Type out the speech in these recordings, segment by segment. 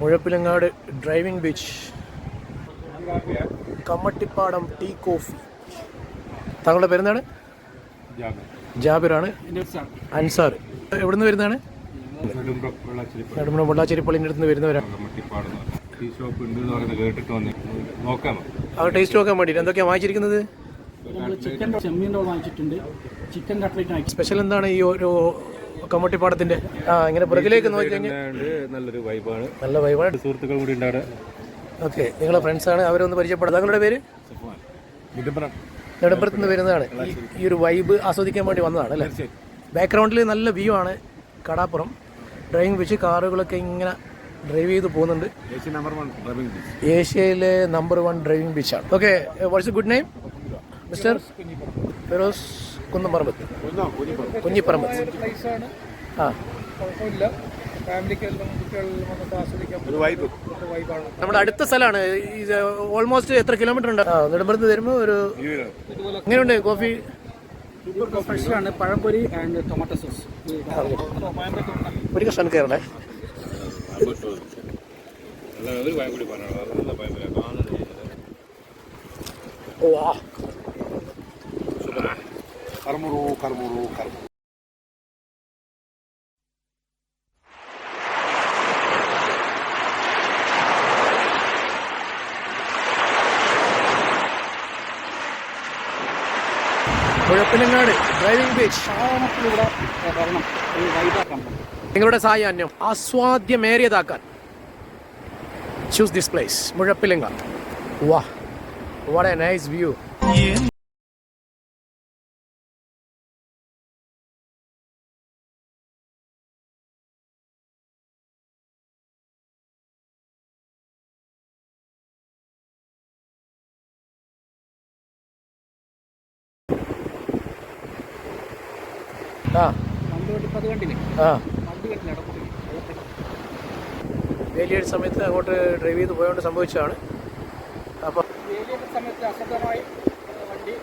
Muzhappilangad driving beach. Kammattippadam tea coffee. താങ്കളുടെ പേരെന്താണ്? ജാബിറാണ്. അൻസാർ. എവിടുന്ന് വരുന്നതാണ്? നെടുമ്പുഴ പൊള്ളാച്ചേരിപ്പള്ളിന്റെ അടുത്ത് നിന്ന് വരുന്നവരാണ് ആ ടേസ്റ്റ് നോക്കാൻ വേണ്ടി എന്തൊക്കെയാണ് വാങ്ങിച്ചിരിക്കുന്നത്? ചിക്കൻ ചെമ്മീൻ റോൾ വാങ്ങിച്ചിട്ടുണ്ട്. ചിക്കൻ കട്ട്ലറ്റ് സ്പെഷ്യൽ എന്താണ് ഈ ഒരു കമ്മട്ടിപ്പാടത്തിന്റെ ആ ഇങ്ങനെ പുറകിലേക്ക് നോക്കി കഴിഞ്ഞാൽ നല്ലൊരു വൈബാണ് നല്ല വൈബാണ് സുഹൃത്തുക്കൾ കൂടി ഓക്കെ നിങ്ങളെ ഫ്രണ്ട്സാണ് അവരൊന്ന് പരിചയപ്പെടുന്നത് താങ്കളുടെ പേര്? നെടുമ്പുറത്ത് നിന്ന് വരുന്നതാണ്. ഈ- ഒരു വൈബ് ആസ്വദിക്കാൻ വേണ്ടി വന്നതാണ് അല്ലേ? ബാക്ക്ഗ്രൗണ്ടിൽ നല്ല വ്യൂ ആണ് കടാപ്പുറം. ഡ്രൈവിംഗ് വെച്ച് കാറുകളൊക്കെ ഇങ്ങനെ ഡ്രൈവ് ചെയ്ത് പോകുന്നുണ്ട്. ഏഷ്യയിലെ നമ്പർ വൺ ഡ്രൈവിംഗ് ബീച്ചാണ് okay what's good name mister Firoz Kunnamparambath. Kunhipparambath. ആ. നമ്മുടെ അടുത്ത സ്ഥലമാണ്. ഓൾമോസ്റ്റ് എത്ര കിലോമീറ്റർ ഉണ്ട്? ആ നെടുമ്പുറത്ത് വരുമ്പോൾ ഒരു എങ്ങനെയുണ്ട് കോഫി? ഫ്രഷാണ് പഴംപൊരി ആൻഡ് ടൊമാറ്റോ സോസ് ഒരു കഷ്ണം കയറണേ. ഓ ആ. കർമുറു കർമുറു കർമുറു മുഴപ്പിലങ്ങാട് ഡ്രൈവിംഗ് ബീച്ച് ഇവിടെ വരണം നിങ്ങളുടെ സായാഹ്നം ആസ്വാദ്യമേറിയതാക്കാൻ. Choose this place Muzhappilangad. വാ. വാട്ട് എ നൈസ് വ്യൂ വേലിയേഴ് സമയത്ത് അങ്ങോട്ട് ഡ്രൈവ് ചെയ്ത് പോയോണ്ട് സംഭവിച്ചതാണ്. അപ്പം സമയത്ത് അശ്രദ്ധമായി വണ്ടി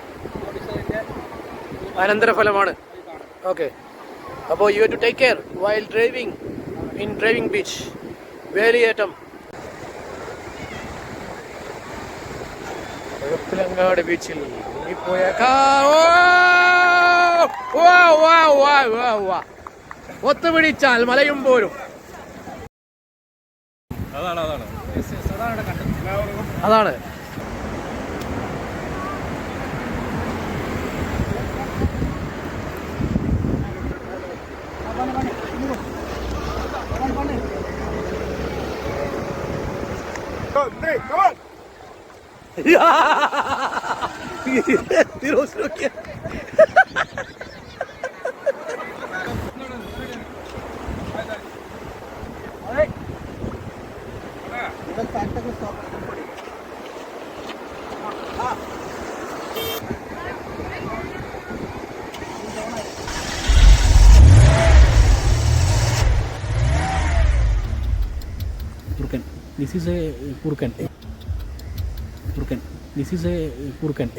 അനന്തരഫലമാണ്. ഓക്കെ അപ്പോൾ you to take care while driving in driving beach വേലിയേറ്റം. Muzhappilangad ബീച്ചിൽ പോയ ഒത്തുപിടിച്ചാൽ മലയും പോരും. അതാണ് അതാണ്. അതാണ്. കണ്ടത് അതാണ് Firoz This is a Kurkan. Kurkan. This is a Kurkan.